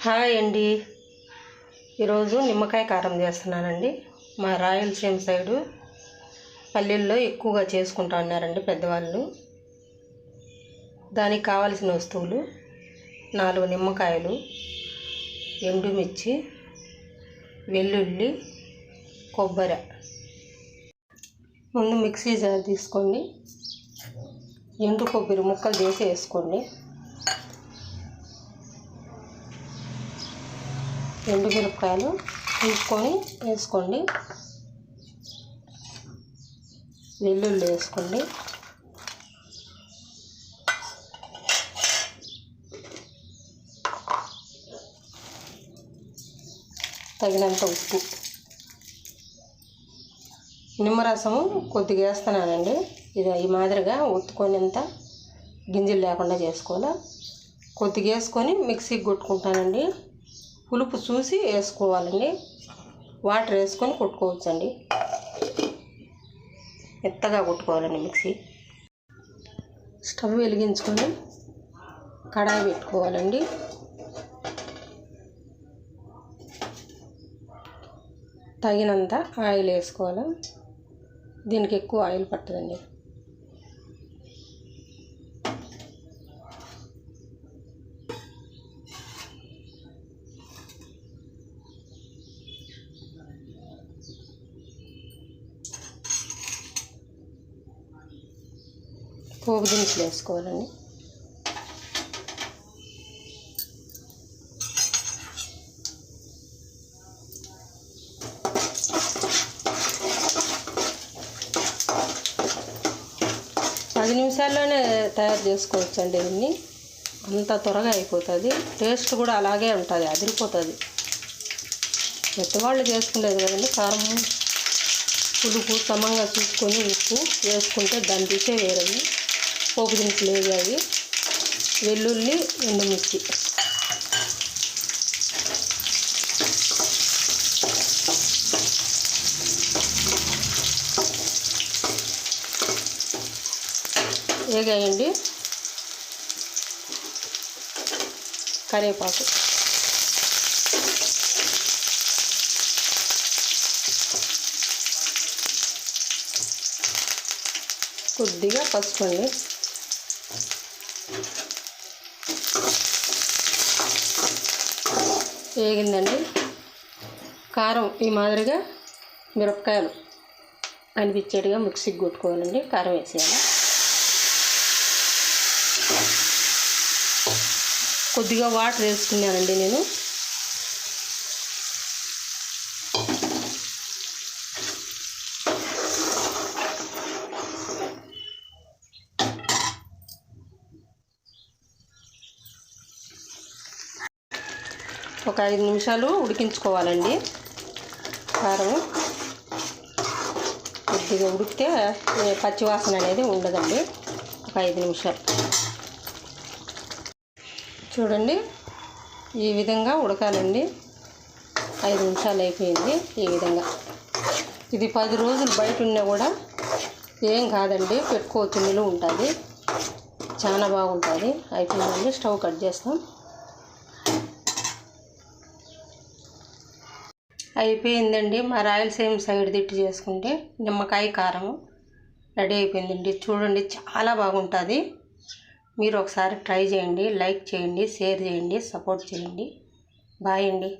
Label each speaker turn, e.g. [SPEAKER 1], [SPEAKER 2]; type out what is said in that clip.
[SPEAKER 1] Hi అండి. ఈరోజు నిమ్మకాయ కారం చేస్తున్నానండి. మా రాయలసీమ సైడు పల్లెల్లో ఎక్కువగా చేసుకుంటా ఉన్నారండి పెద్దవాళ్ళు. దానికి కావాల్సిన వస్తువులు నాలుగు నిమ్మకాయలు ఎండుమిర్చి వెల్లుల్లి కొబ్బరి. ముందు మిక్సీ జార్ తీసుకోండి ఎండు కొబ్బరి ముక్కలు చేసి వేసుకోండి. ఎండు మిరపకాయలు తీసుకొని వేసుకోండి. వెల్లుల్లి వేసుకోండి. తగినంత ఉప్పు. నిమ్మరసము కొద్దిగా వేస్తున్నానండి. ఇది ఈ మాదిరిగా ఒత్తుకొనేంత గింజలు లేకుండా చేసుకోవాలి. కొద్దిగా వేసుకొని మిక్సీకి కొట్టుకుంటానండి. పులుపు చూసి వేసుకోవాలండి. వాటర్ వేసుకొని కొట్టుకోవచ్చండి. మెత్తగా కొట్టుకోవాలండి మిక్సీ. స్టవ్ వెలిగించుకొని కడాయి పెట్టుకోవాలండి. తగినంత ఆయిల్ వేసుకోవాలి. దీనికి ఎక్కువ ఆయిల్ పట్టదండి. పోపు దినుసులు వేసుకోవాలండి. పది నిమిషాల్లోనే తయారు చేసుకోవచ్చండి దీన్ని అంత త్వరగా అయిపోతుంది. టేస్ట్ కూడా అలాగే ఉంటుంది అదిరిపోతుంది. పెద్దవాళ్ళు చేసుకునేది కదండి కారం పులుపు సమంగా చూసుకొని ఉప్పు వేసుకుంటే దాని రుచే వేరండి. పోపు దినుసులు వేయాలి వెల్లుల్లి ఎండుమిర్చి. వేగాయండి. కరివేపాకు. కొద్దిగా పసుపు అండి. వేగిందండి. కారం ఈ మాదిరిగా మిరపకాయలు అనిపించేట్టుగా మిక్సీకి కొట్టుకోవాలండి. కారం వేసేయాలి. కొద్దిగా వాటర్ వేసుకున్నానండి నేను. ఒక ఐదు నిమిషాలు ఉడికించుకోవాలండి. కారం కొద్దిగా ఉడికితే పచ్చివాసన అనేది ఉండదండి. ఒక ఐదు నిమిషాలు. చూడండి ఈ విధంగా ఉడకాలండి. ఐదు నిమిషాలు అయిపోయింది ఈ విధంగా. ఇది పది రోజులు బయట ఉన్నా కూడా ఏం కాదండి పెట్టుకోవచ్చు నిలువ ఉంటుంది. చాలా బాగుంటుంది. అయిపోయిందండి స్టవ్ కట్ చేస్తాం. అయిపోయిందండి. మా రాయలసీమ సైడ్ తిట్టి చేసుకుంటే నిమ్మకాయ కారం రెడీ అయిపోయిందండి. చూడండి చాలా బాగుంటుంది. మీరు ఒకసారి ట్రై చేయండి లైక్ చేయండి షేర్ చేయండి సపోర్ట్ చేయండి. బాయ్ అండి.